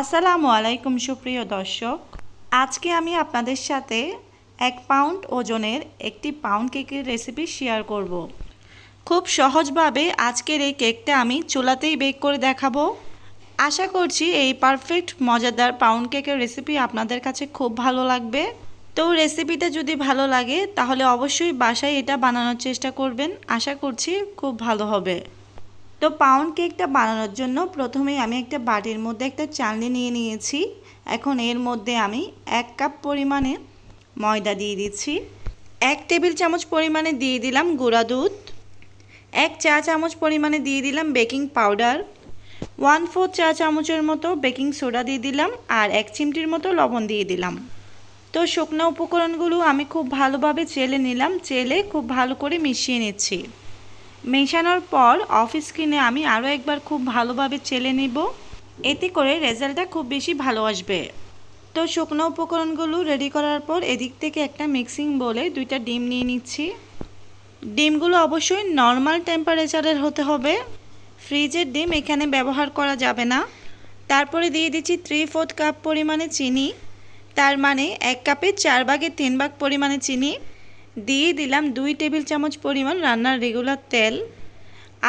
আসসালামু আলাইকুম সুপ্রিয় দর্শক। আজকে আমি আপনাদের সাথে এক পাউন্ড ওজনের একটি পাউন্ড কেকের রেসিপি শেয়ার করব। খুব সহজভাবে আজকের এই কেকটা আমি চুলাতেই বেক করে দেখাবো। আশা করছি এই পারফেক্ট, মজাদার পাউন্ড কেকের রেসিপি আপনাদের কাছে খুব ভালো লাগবে। তো রেসিপিটা যদি ভালো লাগে, তাহলে অবশ্যই বাসায় এটা বানানোর চেষ্টা করবেন। আশা করছি খুব ভালো হবে। তো পাউন্ড কেকটা বানানোর জন্য প্রথমেই আমি একটা বাটির মধ্যে একটা চালনি নিয়ে নিয়েছি। এখন এর মধ্যে আমি এক কাপ পরিমাণে ময়দা দিয়ে দিচ্ছি। এক টেবিল চামচ পরিমাণে দিয়ে দিলাম গুঁড়া দুধ। এক চা চামচ পরিমাণে দিয়ে দিলাম বেকিং পাউডার। ওয়ান ফোর চা চামচের মতো বেকিং সোডা দিয়ে দিলাম আর এক চিমটির মতো লবণ দিয়ে দিলাম। তো শুকনো উপকরণগুলো আমি খুব ভালোভাবে চেলে নিলাম। চেলে খুব ভালো করে মিশিয়ে নিচ্ছি। মেশানোর পর অফ স্ক্রিনে আমি আরও একবার খুব ভালোভাবে চেলে নিব। এতে করে রেজাল্টটা খুব বেশি ভালো আসবে। তো শুকনো উপকরণগুলো রেডি করার পর এদিক থেকে একটা মিক্সিং বলে দুইটা ডিম নিয়ে নিচ্ছি। ডিমগুলো অবশ্যই নর্মাল টেম্পারেচারের হতে হবে। ফ্রিজের ডিম এখানে ব্যবহার করা যাবে না। তারপরে দিয়ে দিচ্ছি থ্রি ফোর্থ কাপ পরিমাণে চিনি। তার মানে এক কাপে চার ভাগের তিন ভাগ পরিমাণে চিনি। দিয়ে দিলাম দুই টেবিল চামচ পরিমাণ রান্নার রেগুলার তেল।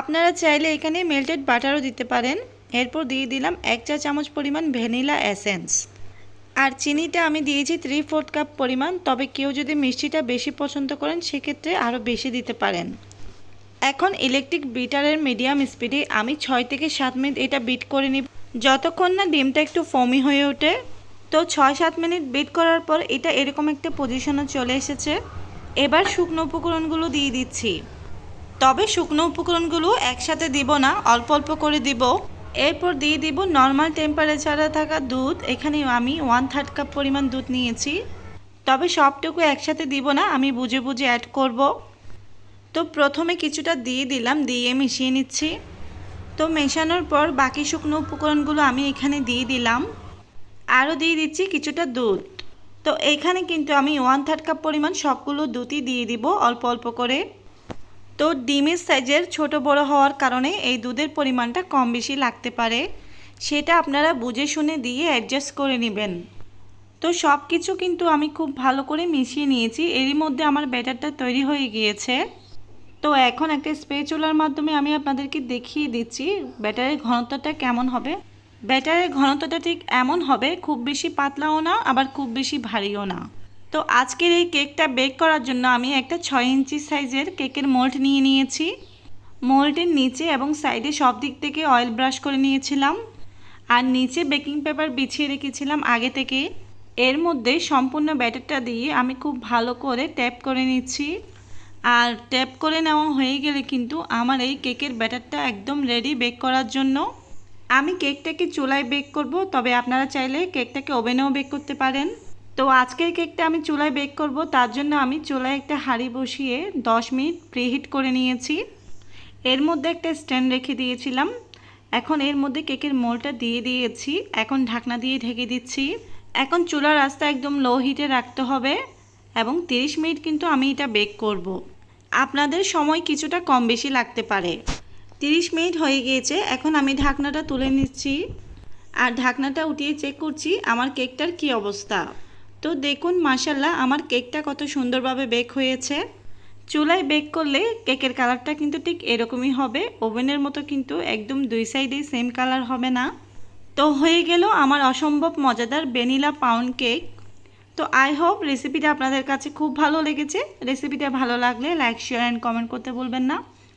আপনারা চাইলে এখানে মেল্টেড বাটারও দিতে পারেন। এরপর দিয়ে দিলাম এক চা চামচ পরিমাণ ভ্যানিলা এসেন্স আর চিনিটা আমি দিয়েছি থ্রি ফোর্থ কাপ পরিমাণ, তবে কেউ যদি মিষ্টিটা বেশি পছন্দ করেন, সেক্ষেত্রে আরও বেশি দিতে পারেন। এখন ইলেকট্রিক বিটারের মিডিয়াম স্পিডে আমি ছয় থেকে সাত মিনিট এটা বিট করে নিব। যতক্ষণ না ডিমটা একটু ফমি হয়ে ওঠে, তো ছয় সাত মিনিট বিট করার পর এটা এরকম একটা পজিশনে চলে এসেছে। এবার শুকনো উপকরণগুলো দিয়ে দিচ্ছি। তবে শুকনো উপকরণগুলো একসাথে দিব না, অল্প অল্প করে দিব। এরপর দিয়ে দিব নর্মাল টেম্পারেচারে থাকা দুধ। এখানে আমি ওয়ান থার্ড কাপ পরিমাণ দুধ নিয়েছি। তবে সবটুকু একসাথে দিব না, আমি বুঝে বুঝে অ্যাড করব। তো প্রথমে কিছুটা দিয়ে দিলাম, দিয়ে মিশিয়ে নিচ্ছি। তো মেশানোর পর বাকি শুকনো উপকরণগুলো আমি এখানে দিয়ে দিলাম। আরও দিয়ে দিচ্ছি কিছুটা দুধ। তো এখানে কিন্তু আমি ওয়ান থার্ড কাপ পরিমাণ সবগুলো দুধই দিয়ে দিব অল্প অল্প করে। তো ডিমের সাইজের ছোট বড় হওয়ার কারণে এই দুধের পরিমাণটা কম বেশি লাগতে পারে। সেটা আপনারা বুঝে শুনে দিয়ে অ্যাডজাস্ট করে নেবেন। তো সব কিছু কিন্তু আমি খুব ভালো করে মিশিয়ে নিয়েছি। এরই মধ্যে আমার ব্যাটারটা তৈরি হয়ে গিয়েছে। তো এখন একটা স্পেচুলার মাধ্যমে আমি আপনাদেরকে দেখিয়ে দিচ্ছি ব্যাটারের ঘনত্বটা কেমন হবে। ব্যাটারের ঘনত্বটা ঠিক এমন হবে, খুব বেশি পাতলাও না, আবার খুব বেশি ভারীও না। তো আজকের এই কেকটা বেক করার জন্য আমি একটা ছয় ইঞ্চি সাইজের কেকের মোল্ড নিয়ে নিয়েছি। মোল্ডের নিচে এবং সাইডে সব দিক থেকে অয়েল ব্রাশ করে নিয়েছিলাম। আর নিচে বেকিং পেপার বিছিয়ে রেখেছিলাম আগে থেকে। এর মধ্যে সম্পূর্ণ ব্যাটারটা দিয়ে আমি খুব ভালো করে ট্যাপ করে নিচ্ছি। আর ট্যাপ করে নেওয়া হয়ে গেলে কিন্তু আমার এই কেকের ব্যাটারটা একদম রেডি বেক করার জন্য। আমি কেকটাকে চুলায় বেক করব, তবে আপনারা চাইলে কেকটাকে ওভেনেও বেক করতে পারেন। তো আজকের কেকটা আমি চুলায় বেক করব, তার জন্য আমি চুলায় একটা হাঁড়ি বসিয়ে 10 মিনিট প্রিহিট করে নিয়েছি। এর মধ্যে একটা স্ট্যান্ড রেখে দিয়েছিলাম। এখন এর মধ্যে কেকের মোলটা দিয়ে দিয়েছি, এখন ঢাকনা দিয়ে ঢেকে দিচ্ছি। এখন চুলার রাস্তা একদম লো হিটে রাখতে হবে এবং 30 মিনিট কিন্তু আমি এটা বেক করব। আপনাদের সময় কিছুটা কম বেশি লাগতে পারে। 30 মিনিট হয়ে গিয়েছে, এখন আমি ঢাকনাটা তুলে নিচ্ছি। আর ঢাকনাটা উঠিয়ে চেক করছি, আমার কেকটার কি অবস্থা। তো দেখুন মাসাল্লাহ আমার কেকটা কত সুন্দরভাবে বেক হয়েছে। চুলায় বেক করলে কেকের কালারটা কিন্তু ঠিক এরকমই হবে। ওভেনের মতো কিন্তু একদম দুই সাইডেই সেম কালার হবে না। তো হয়ে গেল আমার অসম্ভব মজাদার ভ্যানিলা পাউন্ড কেক তো আই হোপ রেসিপিটা আপনাদের কাছে খুব ভালো লেগেছে। রেসিপিটা ভালো লাগলে লাইক শেয়ার অ্যান্ড কমেন্ট করতে বলবেন না।